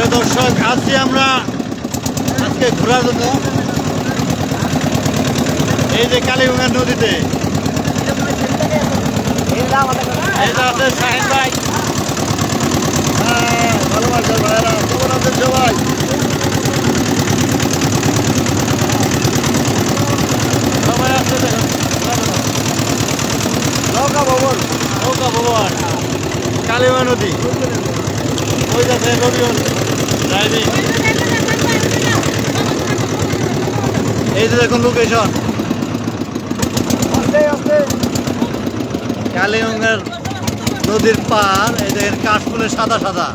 প্রিয় দর্শক আছি আমরা আজকে ঘোরার জন্য এই যে কালীগঙ্গা নদীতে এই যে আছে শাহিন ভাই। হ্যাঁ, কেমন আছেন সবাই? সবাই আছে নৌকা ভবন। নৌকা ভবন। কালীগঙ্গা নদী। ওই যাচ্ছে ড্রাইভিং এই যে দেখুন লোকেশন কালীগঙ্গার নদীর পার এই দেখেন কাশফুলে সাদা সাদা।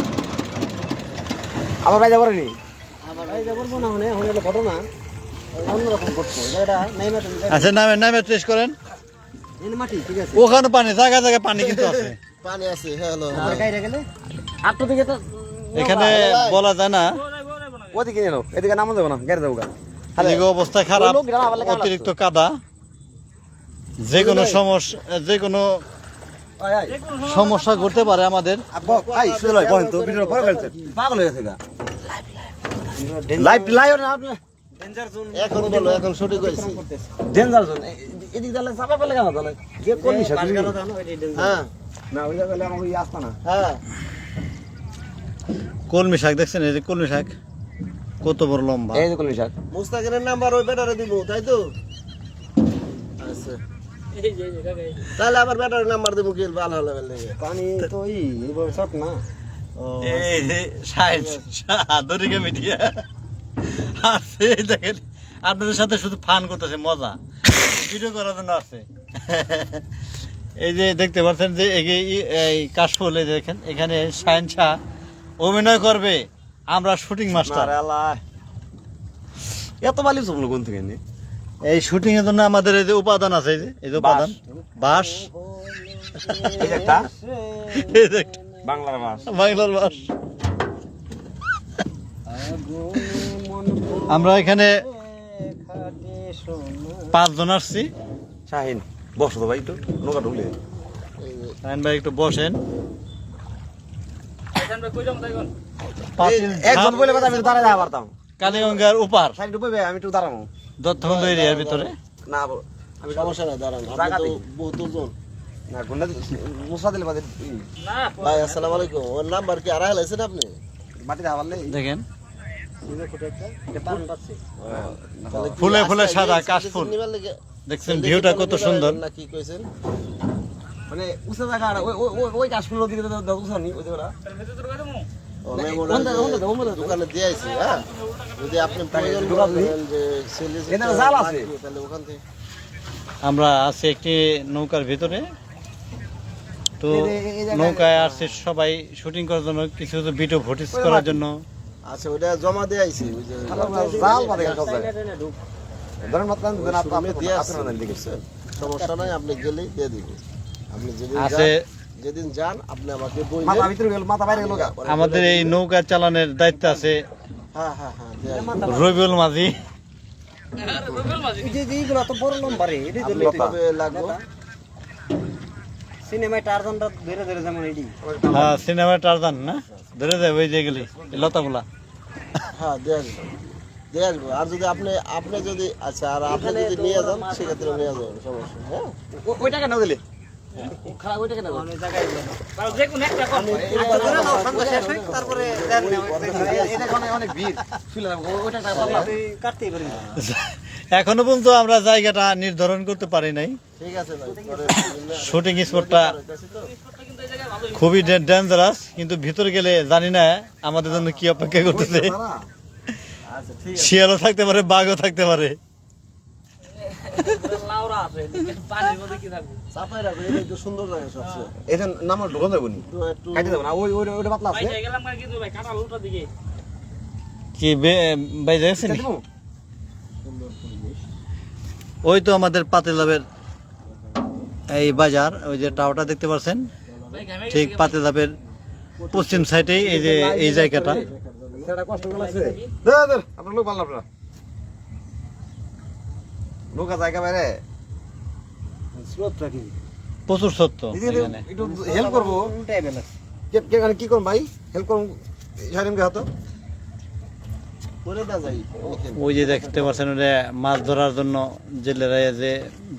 আমার ভাই যাব নি আমার ভাই যাব না হনে হনে হলো ঘটনা। অন্যরকম করছে এটা নাই মাটি আচ্ছা নামে নামে টেস্ট করেন। এই মাটি ঠিক আছে। ওখানে পানি জায়গা জায়গায় পানি কিন্তু আছে। পানি আছে আর দিকে তো এখানে বলা যায় না। ওদিকে নিয়ে নাও এদিকে নামা যাব না গাড়ি যাব গা। এদিকে অবস্থা খারাপ অতিরিক্ত কাদা। যে কোনো সমস্যা যে কোনো সমস্যা ঘটতে পারে আমাদের। ভাই শুধু লয় বহেন তো ভিডিও পরে ফেলছে পাগল হয়ে গেছে গা। লাইভ লাইভ না আপনি এখন বলো এখন সঠিক হয়েছে। ডেঞ্জার জোন এদিক দালে চাপা পেলে কেন তাহলে? যে কোন বিষয় হ্যাঁ। না ওই জায়গায় আমার ওই আসতা না। হ্যাঁ। কলমি শাক দেখছেন? এই যে কলমি শাক কত বড় লম্বা। এই যে কোন বিষয় মুস্তাকিনের নাম্বার ওই ব্যাটারে দিব তাই তো? আচ্ছা। তাহলে আবার ব্যাটারি নাম্বার দিব কি ভালো হলো পানি তো এই এইভাবে শর্ট না। এই যে সাইজ আদরিকা মিডিয়া আছে দেখেন আপনাদের সাথে শুধু ফান করতেছে মজা। ভিডিও করার জন্য আছে। এই যে দেখতে পাচ্ছেন যে এই যে- এই কাশফুল এই যে দেখেন এখানে সায়েন শাহ অভিনয় করবে। আমরা শুটিং মাস্টার এত বালি সবলো কোন থেকে নি? এই শুটিং এর জন্য আমাদের এই যে উপাদান আছে এই যে এই যে উপাদান। বাঁশ। বাংলার মাছ বাংলার বাঁশ। আমরা এখানে পাঁচজন আসছি। শাহিন বসো তো ভাই একটু নৌকা ঢুকলে সায়ন ভাই একটু বসেন। একজন ঝাপ বলে কথা আমি দাঁড়ায় যাওয়া পারতাম। কালীগঙ্গার উপার। শাহিন একটু আমি একটু দাঁড়াবো। দত্তখন্দ এরিয়ার ভিতরে? না আমি সমস্যা নাই দাঁড়ান। আপনি তো বহুত জন না গুন্ডা মুসা দিলে বাদে ভাই আসসালামু আলাইকুম। ওর নাম্বার কি আপনি? মাটিতে হাওয়ালে দেখেন। তাহলে ফুলে ফুলে সাদা কাশফুল। দেখছেন ভিউটা কত সুন্দর। না কি কইছেন? মানে উসা জায়গা আর ওই ওই ওই- ওই কাশফুল দিকে তো দাও উসানি ওই জায়গা ও মেমোরা কোনটা কোনটা কোনটা দোকানে দিয়ে আইছি হ্যাঁ? যদি আপনি প্রয়োজন ঢোকান দিই। করেন যে সেলে এখানে জাল আছে। তাহলে ওখান থেকে। আমরা আছি একটি নৌকার ভিতরে। তো নৌকায় আসছে সবাই শুটিং করার জন্য কিছু ভিডিও ফুটেজ করার জন্য। আচ্ছা ওটা জমা দিয়ে আইছি ওই যে জাল বাদে ধরেন আপনি দিয়ে? সমস্যা নাই আপনি গেলেই দিয়ে দিব। আপনি যেদিন আছে যেদিন যান আপনি আমাকে বই মাথা ভিতরে গেল মাথা বাইরে গেল আমাদের এই নৌকা চালানোর দায়িত্ব আছে। হ্যাঁ হ্যাঁ হ্যাঁ। রবিউল মাঝি। সিনেমায় ধরে ধরে যেমন হ্যাঁ সিনেমা টারজান না? ধরে যায় ওই যেগুলি লতাগুলা। হ্যাঁ দিয়ে আসব দিয়ে আসব আর যদি আপনি আপনি যদি আচ্ছা আর আপনি যদি নিয়ে যান সেক্ষেত্রে নিয়ে যাবেন সমস্যা হ্যাঁ? ওইটা কেন দিলে। খারাপ ওইটা কেন? তারপরে এটা অনেক অনেক ভিড় ওইটা কাটতেই পারি এখনও পর্যন্ত আমরা জায়গাটা নির্ধারণ করতে পারি নাই। ঠিক আছে শুটিং স্পটটা খুবই ডেঞ্জারাস কিন্তু ভিতরে গেলে জানি না আমাদের জন্য কি অপেক্ষা করতেছে। আচ্ছা শিয়ালও থাকতে পারে বাঘও থাকতে পারে। চাপাই রাখো এটা একটু সুন্দর জায়গা সবচেয়ে। এটা নামার ঢোকান যাব নি? একটু কাটে যাব না? ওই পাতলা আছে? কাটে তো আমাদের পাতিলাবের এই বাজার ওই যে টাওয়ারটা দেখতে পাচ্ছেন ঠিক পাতিলাবের পশ্চিম সাইডেই এই যে এই জায়গাটা। আপনার লোক ভালো আপনারা। নৌকা জায়গা বাইরে। স্রোতটা কি প্রচুর এখানে। একটু হেল্প করব। কে কে কি করুন ভাই? হেল্প করুন শারিমকে হাতো? ওই যে দেখতে পাচ্ছেন ওটা মাছ ধরার জন্য জেলেরা যে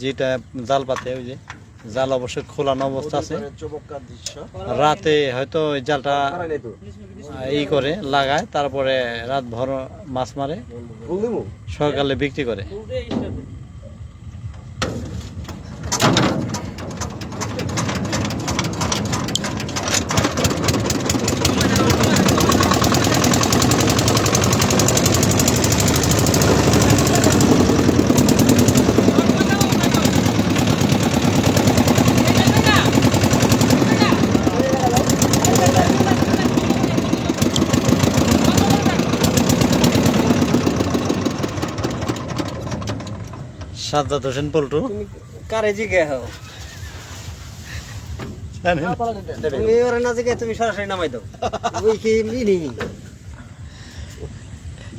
যেটা জাল পাতে ওই যে জাল অবশ্যই খোলানো অবস্থা আছে। রাতে হয়তো ওই জালটা ই করে লাগায় তারপরে রাত ভর মাছ মারে সকালে বিক্রি করে। সাজ্জাদ হোসেন পল্টু। কারে জিগে হও? তুমি ওরে না জিগে তুমি সরাসরি নামাই দাও। ওই কি মিনি?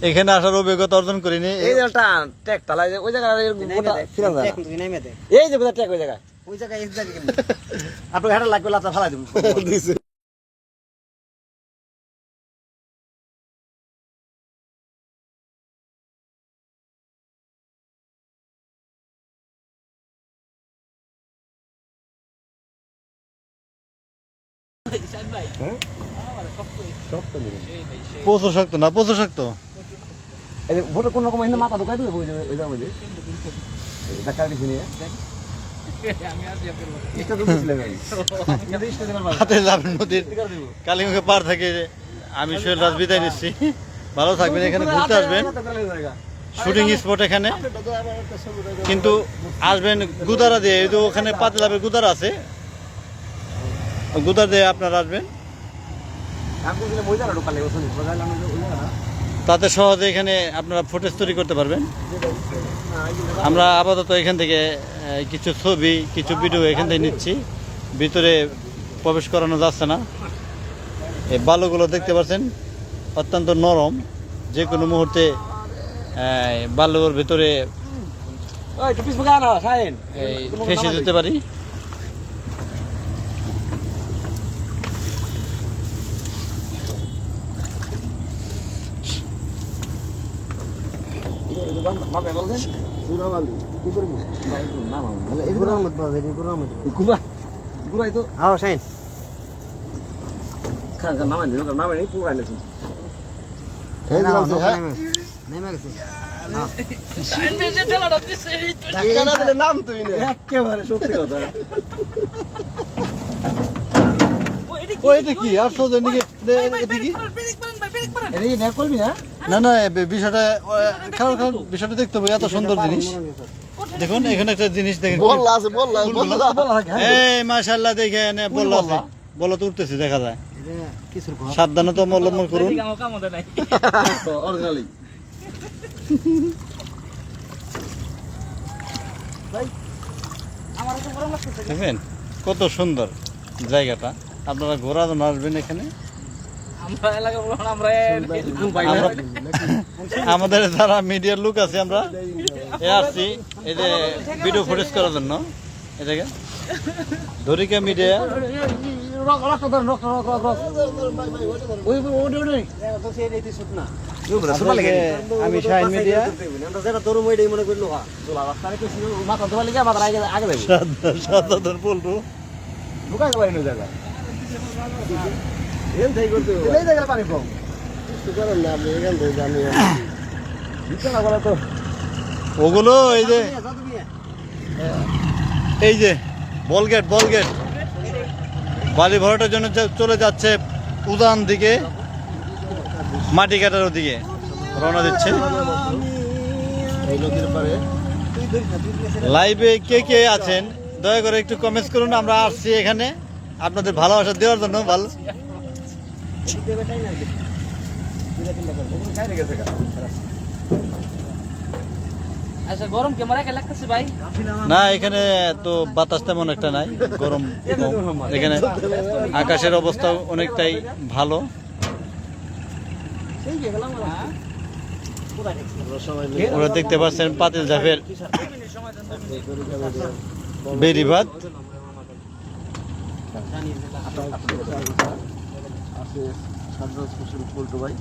এখানে আসার অভিজ্ঞতা অর্জন করিনি। এই যে টান তালাই ওই এই যে ওই জায়গায়। ওই জায়গায় আপনার হেঁটে লাগবে লাতা ফালাই দেবো। প্রচুর শক্ত না প্রচুর শক্ত ভোটে কোন রকম এখানে মাথা ঢুকাই দিবে ওই এই ধাক্কা দিছি নিয়ে নদীর কালিমুখে পার থেকে আমি সোহেল রাজ বিদায় নিচ্ছি। ভালো থাকবেন এখানে ঘুরতে আসবেন। শুটিং স্পট এখানে। কিন্তু আসবেন গুদারা দিয়ে ওখানে পাতলাবের গুদারা আছে। গুদার দিয়ে আপনারা আসবেন। তাতে সহজে এখানে আপনারা ফুটেজ তৈরি করতে পারবেন। আমরা আপাতত এখান থেকে কিছু ছবি কিছু ভিডিও এখান থেকে নিচ্ছি। ভিতরে প্রবেশ করানো যাচ্ছে না। এই বালুগুলো দেখতে পাচ্ছেন অত্যন্ত নরম। যে কোনো মুহূর্তে বালুর ভিতরে ফেসে যেতে পারি। বাবা বলছেন? সুরাবালি কি করব? না, না, না, এই গুড়ার মধ্যে পাওয়া যায়, এই গুড়ার মধ্যে। এই গুড়া? গুড়াই তো- খান, নামাই দিন, নামাই দিন, পুরাই লেছি। এই আছে, হ্যাঁ ধাক্কা না দিলে নাম তুই না একেবারে সত্যি কথা। ও কি এদিকে করবি না? না না বিষয়টা খারাপ খারাপ বিষয়টা দেখতে হবে এত সুন্দর জিনিস। দেখুন এখানে একটা জিনিস দেখেন। বললা আছে বললা বললা হ্যাঁ। এই মাশাআল্লাহ দেখে এনে আছে বলো তো উঠতেছে দেখা যায়। সাবধানতা অবলম্বন করুন। অর্গালি। দেখবেন কত সুন্দর জায়গাটা। আপনারা ঘোরা জন্য আসবেন এখানে। আমাদের যারা মিডিয়ার লোক আছে আমরা এ আসছি এই যে ভিডিও ফুটেজ করার জন্য। এটাকে ধরিকা মিডিয়া। আমি শাহিন মিডিয়া মনে আগে ঢুকাই দেবো এই জায়গা এখান থেকে করতে এই জায়গায় পানি কম কিছু করেন না আপনি এখান থেকে জানি বিছানা বলা তো ওগুলো এই যে এই যে বল গেট বল ভরাটার জন্য চলে যাচ্ছে উদান দিকে। মাটি কাটার ওদিকে। রওনা দিচ্ছে। এই নদীর পারে লাইভে কে কে আছেন? দয়া করে একটু কমেন্টস করুন আমরা আসছি এখানে। আপনাদের ভালোবাসা দেওয়ার জন্য ভালো আচ্ছা গরম ক্যামেরা কে লাগতেছে ভাই না, এখানে তো বাতাস তেমন একটা নাই, গরম এখানে আকাশের অবস্থা অনেকটাই ভালো। ওরা দেখতে পাচ্ছেন পাতিল জাফের বেরিবাদ আছে সাদ্দাস হোসেন পল্টু ভাই।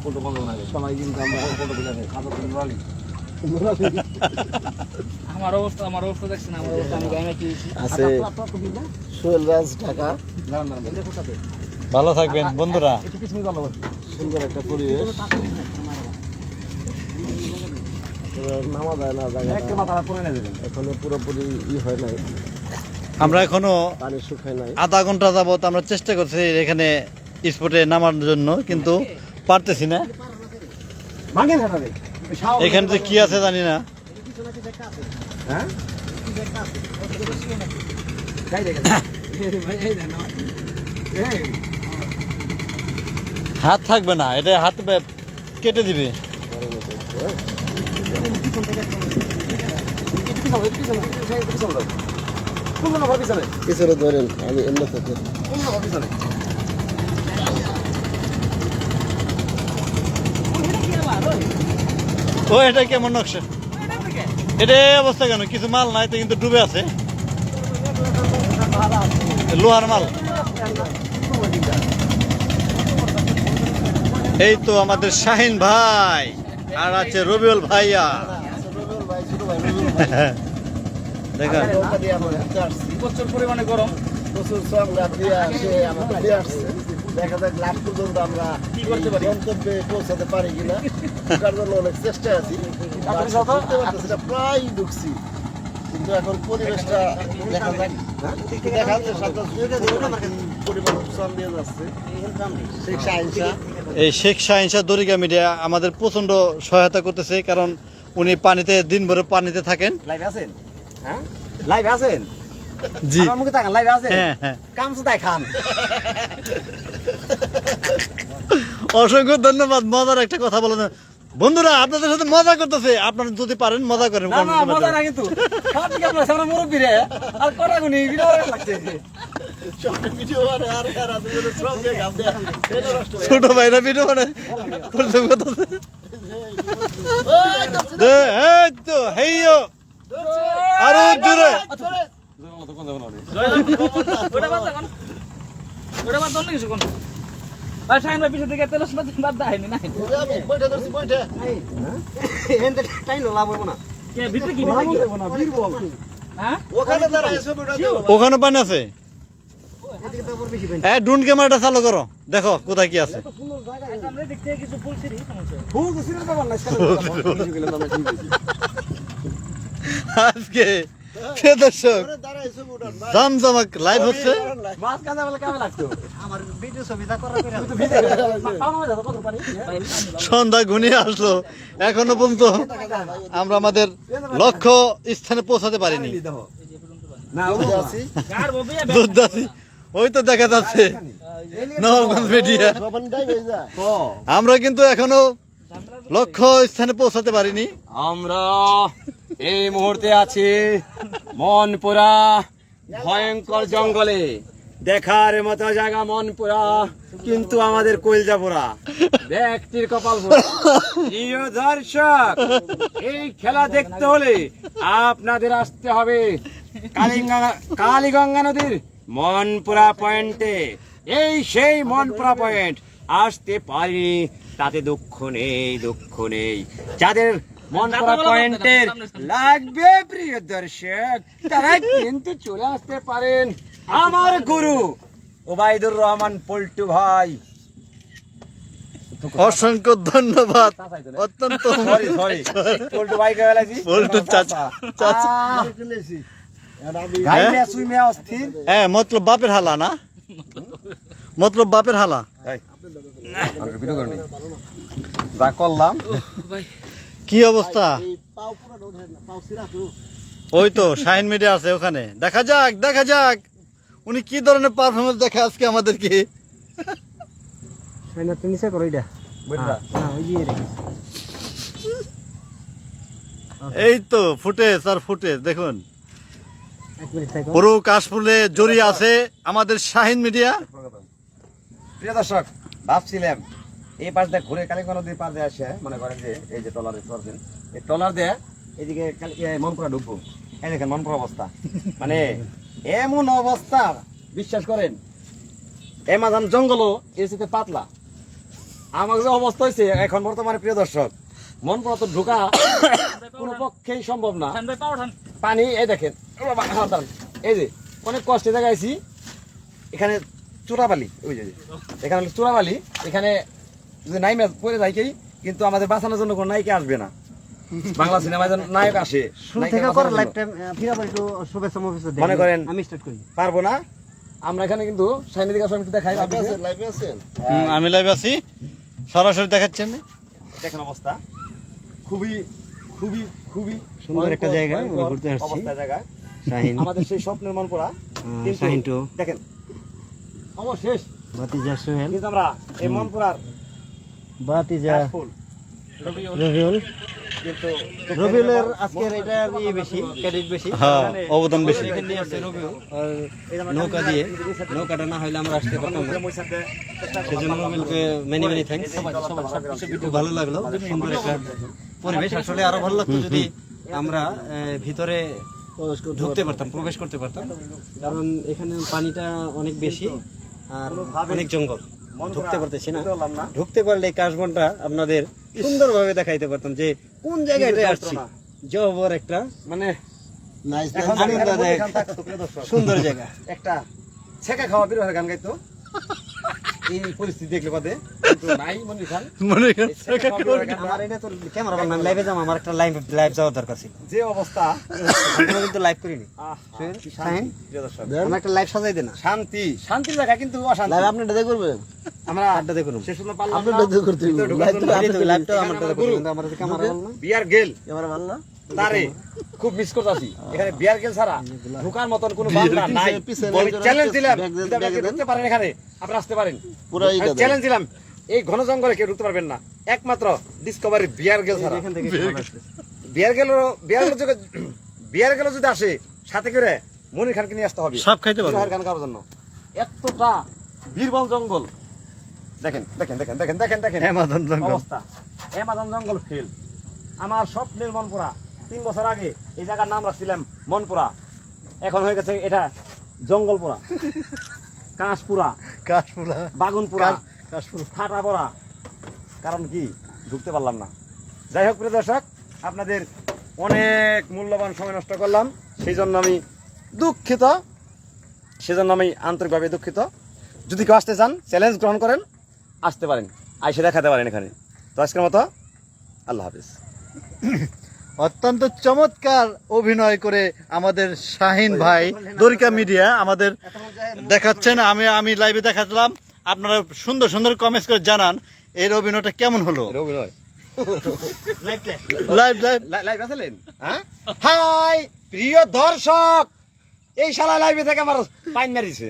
ফটো বন্ধ না সবাই কিন্তু আমরা খাবার করে রালি আমার অবস্থা আমার অবস্থা দেখছেন আমার অবস্থা আমি গায়ে আছে সোহেল রাজ ঢাকা। ভালো থাকবেন বন্ধুরা। একটু পিছনে চলো সুন্দর একটা পরিবেশ। নামা যায় না দেবেন এখনও পুরোপুরি ই হয় নাই। আমরা এখনও পানি শুকায় নাই। আধা ঘণ্টা যাবত আমরা চেষ্টা করছি এখানে স্পটে নামার জন্য কিন্তু পারতেছি না। এখানে কি আছে জানি না। হ্যাঁ? যাই দেখেন। এই হাত থাকবে না এটা হাত কেটে দিবে। পিছনে ধরেন আমি এমনি থেকে। ও এটা কেমন নকশা? এটা অবস্থা কেন? কিছু মাল নাই তো কিন্তু ডুবে আছে। লোহার মাল। এই তো আমাদের শাহিন ভাই আর আছে রবিউল ভাইয়া। দেখেন। প্রচুর পরিমাণে গরম। প্রচুর সংগ্রাম দিয়ে সে আমাদের দিয়ে আসছে। দেখা যাক লাভ পর্যন্ত আমরা কি করতে পারি? গন্তব্যে পৌঁছাতে পারি কিনা। তার জন্য অনেক চেষ্টা আছি। তাড়াতাড়ি যাও তো। বুঝতে পারতেছি না, প্রায় ঢুকছি। কিন্তু এখন পরিবেশটা দেখা যাক। দেখা যাচ্ছে সাতটা পরিমাণ দিয়ে যাচ্ছে। শেখ শাহিন এই শেখ শাহিনশাহ দরিকা মিডিয়া আমাদের প্রচণ্ড সহায়তা করতেছে কারণ উনি পানিতে দিনভরে পানিতে থাকেন। লাইভ আছেন? হ্যাঁ? লাইভ আছেন? জি। আমার মুখে তাকান লাইভ আছেন? হ্যাঁ হ্যাঁ। কাম সুদাই খান অসংখ্য ধন্যবাদ মজার একটা কথা বলেন। বন্ধুরা আপনাদের সাথে মজা করতেছে। আপনারা যদি পারেন মজা করেন না না মজা না কিন্তু। খাওয়া থেকে আপনার সামনে মুরব্বী রে। আর কটা গুনি ভিডিও লাগছে। হয়ে ছোট ভাইরা ভিডিও মানে প্রথম কথা তো হেইয়ো। আরও জোরে। হ্যাঁ ওখানে পানি আছে? এই ড্রোন ক্যামেরাটা চালু করো। দেখো কোথায় কি আছে। সুন্দর জায়গা আমরা কিছু ফুল সমস্যা ফুল তো সিরিয়াল পাবার না সেটা কিছু গেলে আমরা ঠিক হইছি আজকে। প্রিয় দর্শক জমজমাক লাইভ হচ্ছে। সন্ধ্যা ঘনিয়ে আসলো। এখনও পর্যন্ত আমরা আমাদের লক্ষ্য স্থানে পৌঁছাতে পারিনি। ওই তো দেখা যাচ্ছে। নবাবগঞ্জ আমরা কিন্তু এখনও লক্ষ্য স্থানে পৌঁছাতে পারিনি। আমরা এই মুহূর্তে আছি মনপুরা ভয়ঙ্কর জঙ্গলে। দেখার মতো জায়গা মনপুরা, কিন্তু আমাদের কইলজাপুরা ব্যক্তির কপাল প্রিয় দর্শক, এই খেলা দেখতে হলে আপনাদের আসতে হবে কালিগঙ্গা কালীগঙ্গা নদীর মনপুরা পয়েন্টে এই সেই মনপুরা পয়েন্ট আসতে পারিনি, তাতে দুঃখ নেই দুঃখ নেই। যাদের মনপুরা পয়েন্টের লাগবে প্রিয় দর্শক। তারা কিন্তু চলে আসতে পারেন আমার গুরু ওবায়দুর রহমান পল্টু ভাই। অসংখ্য ধন্যবাদ। অত্যন্ত সরি সরি। পল্টু ভাই কে বেলাছি। পল্টু চাচা অস্থির। হ্যাঁ মতলব বাপের হালা না? মতলব বাপের হালা? যা করলাম। কি অবস্থা? ওই তো শাহিন মিডিয়া আছে ওখানে। দেখা যাক দেখা যাক। উনি কি ধরনের পারফরমেন্স দেখে আজকে আমাদেরকে? হ্যাঁ ওই যে রেখে এই তো ফুটেজ আর ফুটেজ দেখুন। এক পুরো কাশফুলে জড়িয়ে আছে আমাদের শাহিন মিডিয়া প্রিয় দর্শক ভাবছিলাম এই পাশ দিয়ে ঘুরে কালীগঞ্জ নদীর পাশ দিয়ে আসে মনে করেন যে এই যে টলারে চলছেন এই টলার দিয়ে এদিকে মনপুরা ঢুকবো। এই দেখেন মনপুরা অবস্থা। মানে এমন অবস্থা বিশ্বাস করেন। এমাজন জঙ্গলও এর সাথে পাতলা। আমার যে অবস্থা হয়েছে এখন বর্তমানে প্রিয় দর্শক মন তো ঢোকা কোনো পক্ষেই সম্ভব না। পানি এই দেখেন। এই যে অনেক কষ্টে দেখাইছি। এখানে চোরাবালি ওই যে এখানে চোরাবালি এখানে যদি নাইমে পড়ে যায় কি কিন্তু আমাদের বাঁচানোর জন্য কোনো নায়িকা আসবে না। বাংলা সিনেমায় যেন নায়ক আসে কর মনে করেন আমি স্টার্ট করি। পারব না। আমরা এখানে কিন্তু সাইনিদিকে একটু দেখাই আছেন আমি লাইভ আছি। সরাসরি দেখাচ্ছি আমি দেখেন অবস্থা। খুবই খুবই খুবই সুন্দর একটা জায়গা, ঘুরতে আসছি। জায়গা। শাহিন। আমাদের সেই স্বপ্নের মন পড়া কিন্তু শাহিন টু। দেখেন অবশেষ। বাতিজা সোহেল। কিন্তু আমরা এই মন পড়ার বাতিজা রবিউল। রবিউলের আজকের এটা ইয়ে বেশি ক্রেডিট বেশি। হ্যাঁ অবদান বেশি। আর নৌকা দিয়ে নৌকাটা না হলে আমরা আসতে পারতাম না। সেজন্য রবিউলকে মেনি মেনি সবকিছু খুব ভালো লাগল। সুন্দর একটা পরিবেশ। আসলে আরও ভালো লাগতো যদি আমরা আহ, ভিতরে ঢুকতে পারতাম। প্রবেশ করতে পারতাম। কারণ এখানে পানিটা অনেক বেশি আর অনেক জঙ্গল। ঢুকতে পারতেছি না। ঢুকতে পারলে কাশবনটা আপনাদের সুন্দরভাবে দেখাইতে পারতাম যে কোন জায়গায় আসছি। জবর একটা মানে। সুন্দর জায়গা। একটা ছেঁকা খাওয়া বের গান গাইতো। এই পরিস্থিতি দেখলে বাদে। নাই মনির খান মনে হয়ে আমার এটা তো ক্যামেরা বানান লাইভে যাম আমার একটা লাইভ লাইভ যাওয়ার দরকার ছিল। যে অবস্থা। আমরা কিন্তু লাইভ করিনি। আহ, শুনুন, শান্তি, প্রিয় দর্শক। আমরা একটা লাইভ সাজাই দেন। শান্তি। শান্তির জায়গা কিন্তু অশান্তি। লাইভ আপনি এটা করবেন? আমরা আড্ডা দেখুন শেষ পর্যন্ত পারলাম আপনি। এটা করতে আমার ক্যামেরা ভালো না। বিয়ার গেল ক্যামেরা ভালো না। তারে। খুব মিস করতেছি। এখানে বিয়ার গেল ছাড়া ঢোকার মতন কোনো বান্দা নাই। আমি চ্যালেঞ্জ দিলাম। যদি আপনি ঢুকতে পারেন এখানে? আপনি আসতে পারেন। পুরো দেন। চ্যালেঞ্জ দিলাম। এই ঘন জঙ্গলে কেউ ঢুকতে পারবেন না। একমাত্র ডিসকভারি বিয়ার গেল ছাড়া। এখান থেকে বিয়ার গেল বিয়ার গেল যদি বিয়ার গেল যদি আসে সাথে করে মনির খানকে নিয়ে আসতে হবে। সব খাইতে পারব। গান গাওয়ার জন্য। এতটা বীরবল জঙ্গল। দেখেন দেখেন দেখেন দেখেন দেখেন দেখেন। অবস্থা। অ্যামাজন জঙ্গল ফেল আমার স্বপ্নের মনপুরা। তিন বছর আগে এই জায়গার নাম রাখছিলাম মনপুরা। এখন হয়ে গেছে এটা জঙ্গলপুরা। কাঁশপুরা। কাশফুলা বাগুনপুরা। কাশফুল ফাটাপড়া। কারণ কি? ঢুকতে পারলাম না। যাই হোক প্রিয় দর্শক আপনাদের অনেক মূল্যবান সময় নষ্ট করলাম। সেই জন্য আমি দুঃখিত। সেজন্য আমি আন্তরিকভাবে দুঃখিত। যদি কেউ আসতে চান চ্যালেঞ্জ গ্রহণ করেন আসতে পারেন। আইসে দেখাতে পারেন এখানে। তো আজকের মতো আল্লাহ হাফিজ। অত্যন্ত চমৎকার অভিনয় করে আমাদের শাহিন ভাই দরিকা মিডিয়া আমাদের দেখাচ্ছেন। আমি আমি লাইভে দেখাচ্ছিলাম। আপনারা সুন্দর সুন্দর কমেন্টস করে জানান এর অভিনয়টা কেমন হলো? অভিনয়। লাইভ লাইভ লাইভ আছিলেন? হ্যাঁ? হাই প্রিয় দর্শক! এই শালা লাইভে থেকে আমার পাইন মারিছে।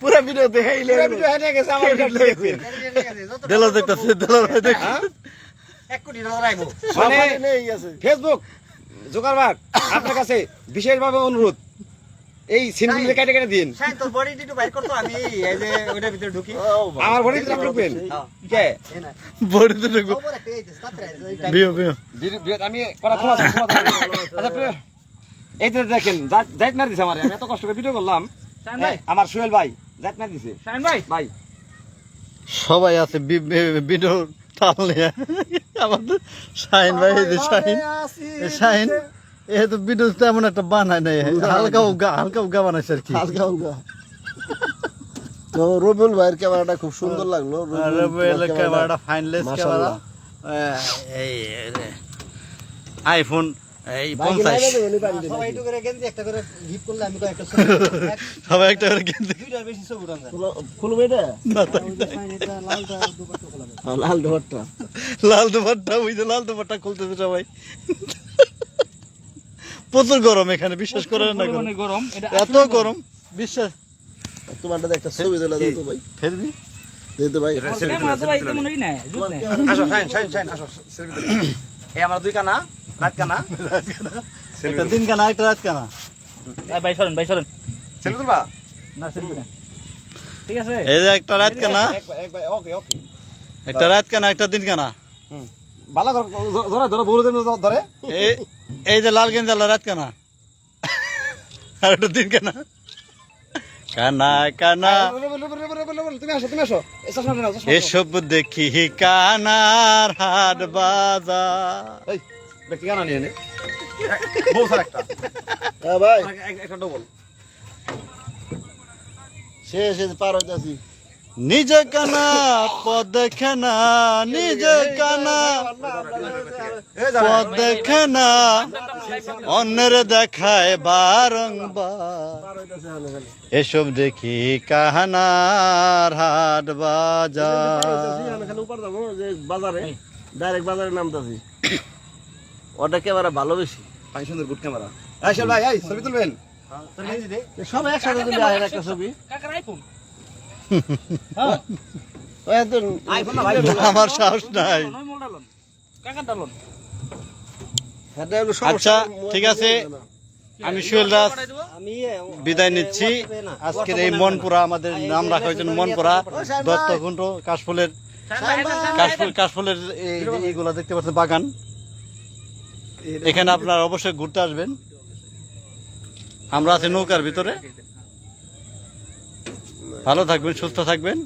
পুরো ভিডিও দেখাইলে পুরো ভিডিও হেঁটে গেছে আমার ভিডিও দেখবেন দেখতেছে দেলো দেখ হ্যাঁ? এক কোটি টাকা রাখব। মানে ফেসবুক জোকারবাগ আপনার কাছে বিশেষভাবে অনুরোধ। এই সিনগুলো কেটে কেটে দিন। তোর বডি একটু বাইর করতো আমি এই যে ওইটার ভিতরে ঢুকি। আমার ভরি দিতে ঢুকবেন? কে? এই না। ঢুকবো খবর একটা এই যে তাড়াতাড়ি বিও বিও বির- বির- আমি করা ক্ষমা চাই, ক্ষমা চাই। আচ্ছা এই যে দেখেন জাইট মার দিছে আমার আমি এত কষ্ট করে ভিডিও করলাম। আমার সোহেল ভাই জাইট মার দিছে। ভাই। ভাই। সবাই আছে ভিডিও তাল নিয়ে আমাদের শাহিন ভাই এই যে শাহিন এই শাহিন এ তো ভিডিও তেমন একটা বানায় নাই। হালকা উগা হালকা উগা বানাইছে আর কি। হালকা হালকা তো রবিউল ভাইয়ের ক্যামেরাটা খুব সুন্দর লাগল। রবিউল ক্যামেরাটা ফাইনলেস ক্যামেরা। এই আইফোন এই পঞ্চাশ। সবাই একটু করে গেঞ্জি একটা করে গিফট করলে আমি কয়েকটা সবাই একটা করে কিনতে দুইটার বেশি ছবি উঠান খুলবে লাল ডোরটা লাল দুপাট্টা। ওই যে লাল দুপাট্টা খুলতেছে সবাই। প্রচুর গরম এখানে বিশ্বাস করেন না গরম। এত গরম। বিশ্বাস। তোমারটা একটা ছবি দিলা তো ভাই। ফেলবি দিতে ভাই। আসো আসো এই আমার দুই কানা রাত কানা একটা দিন কানা একটা রাত কানা এই ভাই সরেন ভাই সরেন। সেলফি তুলবা না না। ঠিক আছে? এই যে একটা রাত কানা ওকে ওকে। একটা রাত কানা একটা দিন কানা ভালো করে ধরে ধরে বলে দেন ধরে এই এই যে লাল গেঞ্জালা রাত কানা আর একটা দিন কানা কানা। কানা। এসব দেখি কানার হাট বাজার। নিয়ে নে। বউ স্যার একটা। হ্যাঁ ভাই। এক- এক- একটা ডবল শেষ শেষ পার হইতাছি। নিজে কানা পদ দেখে না নিজে কানা। পদ দেখে না অন্যের দেখায় বারংবার। এসব দেখি কাহানার হাট বাজার। বাজারে ডাইরেক্ট বাজারে নামতাছি। ওটা একেবারে ভালো বেশি। ভাই সুন্দর গুড ক্যামেরা। এই শোন ভাই এই ছবি তুলবেন? সবাই একসাথে তুলে আসেন একটা ছবি। কাকার আইফোন ওই তো আইফোন না ভাই। আমার সাহস নাই। কাকার ডালন। এটা হলো সমস্যা। আচ্ছা ঠিক আছে। আমি সুয়েল দাস আমি বিদায় নিচ্ছি। আজকের এই মনপুরা আমাদের নাম রাখা হয়েছে মনপুরা দত্তকুণ্ড কাশফুলের কাশফুল কাশফুলের এই এইগুলা দেখতে পাচ্ছেন বাগান। এখানে আপনার অবশ্যই ঘুরতে আসবেন। আমরা আছি নৌকার ভিতরে। ভালো থাকবেন সুস্থ থাকবেন।